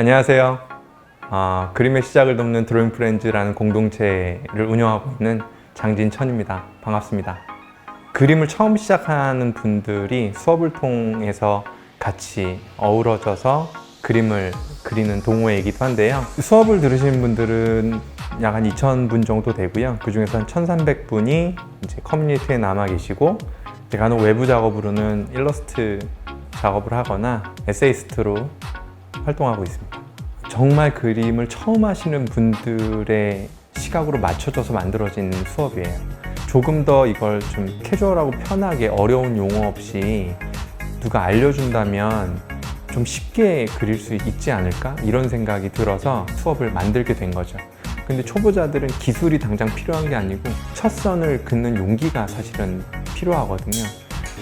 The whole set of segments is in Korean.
안녕하세요. 어, 그림의 시작을 돕는 드로잉 프렌즈라는 공동체를 운영하고 있는 장진천입니다. 반갑습니다. 그림을 처음 시작하는 분들이 수업을 통해서 같이 어우러져서 그림을 그리는 동호회이기도 한데요. 수업을 들으신 분들은 약 한 2,000분 정도 되고요. 그 중에서 한 1,300분이 이제 커뮤니티에 남아 계시고 간혹 외부 작업으로는 일러스트 작업을 하거나 에세이스트로 활동하고 있습니다. 정말 그림을 처음 하시는 분들의 시각으로 맞춰져서 만들어진 수업이에요. 조금 더 이걸 좀 캐주얼하고 편하게 어려운 용어 없이 누가 알려준다면 좀 쉽게 그릴 수 있지 않을까? 이런 생각이 들어서 수업을 만들게 된 거죠. 근데 초보자들은 기술이 당장 필요한 게 아니고 첫 선을 긋는 용기가 사실은 필요하거든요.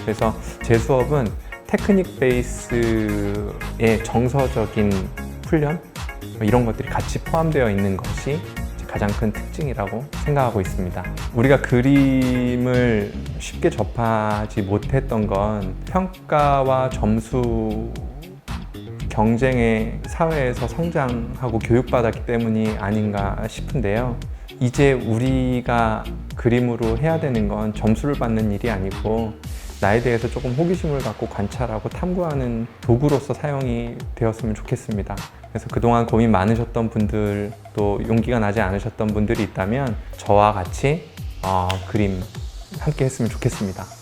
그래서 제 수업은 테크닉 베이스의 정서적인 훈련 뭐 이런 것들이 같이 포함되어 있는 것이 가장 큰 특징이라고 생각하고 있습니다. 우리가 그림을 쉽게 접하지 못했던 건 평가와 점수 경쟁의 사회에서 성장하고 교육받았기 때문이 아닌가 싶은데요. 이제 우리가 그림으로 해야 되는 건 점수를 받는 일이 아니고 나에 대해서 조금 호기심을 갖고 관찰하고 탐구하는 도구로서 사용이 되었으면 좋겠습니다. 그래서 그동안 고민 많으셨던 분들 또 용기가 나지 않으셨던 분들이 있다면 저와 같이 어, 그림 함께 했으면 좋겠습니다.